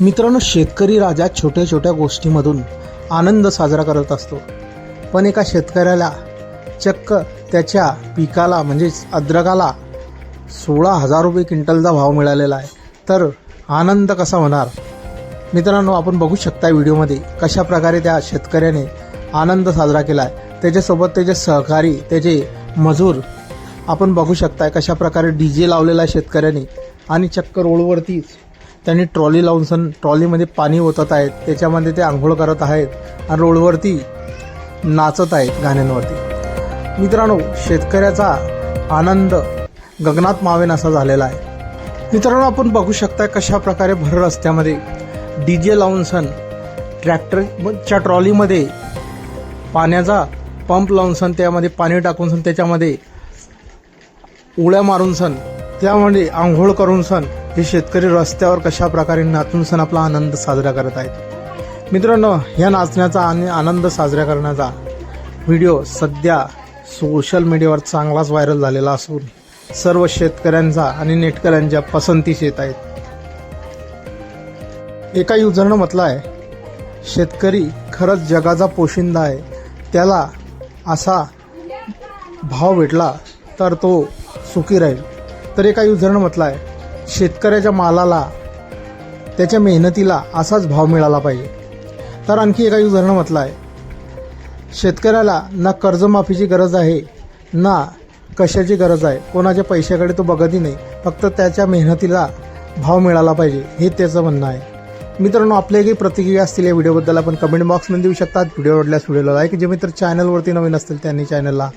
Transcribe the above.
मित्रांनो शेतकरी राजा छोट्या छोट्या गोष्टीमधून आनंद साजरा करत असतो. पण एका शेतकऱ्याला चक्क त्याच्या पिकाला म्हणजेच अद्रकाला सोळा हजार रुपये क्विंटलचा भाव मिळालेला आहे. तर आनंद कसा होणार? मित्रांनो आपण बघू शकता व्हिडिओमध्ये कशा प्रकारे त्या शेतकऱ्याने आनंद साजरा केला आहे त्याच्यासोबत त्याचे सहकारी त्याचे मजूर आपण बघू शकताय कशा प्रकारे डी जे लावलेला आहे शेतकऱ्याने. आणि चक्क रोडवरतीच त्यांनी ट्रॉली लावून सन ट्रॉलीमध्ये पाणी ओतत आहेत. त्याच्यामध्ये ते आंघोळ करत आहेत आणि रोडवरती नाचत आहेत गाण्यांवरती. मित्रांनो शेतकऱ्याचा आनंद गगनात मावेन असा झालेला आहे. मित्रांनो आपण बघू शकता कशा प्रकारे भर रस्त्यामध्ये डी जे लावून सण ट्रॅक्टरच्या ट्रॉलीमध्ये पाण्याचा पंप लावून सण त्यामध्ये पाणी टाकून सण त्याच्यामध्ये उड्या मारून सण त्यामध्ये आंघोळ करून सण हे शेतकरी रस्त्यावर कशा प्रकारे नाचून सण आपला आनंद साजरा करत आहेत. मित्रांनो ह्या नाचण्याचा आणि आनंद साजरा करण्याचा व्हिडिओ सध्या सोशल मीडियावर चांगलाच व्हायरल झालेला असून सर्व शेतकऱ्यांचा आणि नेटकऱ्यांच्या पसंतीस येत आहेत. एका युजरनं म्हटलं आहे शेतकरी खरंच जगाचा पोशिंदा आहे. त्याला असा भाव भेटला तर तो सुखी राहील. तर एका युजरनं म्हटलं आहे शेतकऱ्याच्या मालाला त्याच्या मेहनतीला असाच भाव मिळाला पाहिजे. तर आणखी एका उदाहरण म्हटलं आहे शेतकऱ्याला ना कर्जमाफीची गरज आहे ना कशाची गरज आहे कोणाच्या पैशाकडे तो बघतही नाही फक्त त्याच्या मेहनतीला भाव मिळाला पाहिजे हे त्याचं म्हणणं आहे. मित्रांनो आपल्या काही प्रतिक्रिया असतील या व्हिडिओबद्दल आपण कमेंट बॉक्समध्ये देऊ शकतात व्हिडिओ आवडल्यास व्हिडिओला लाईक जे मित्र चॅनलवरती नवीन असतील त्यांनी चॅनलला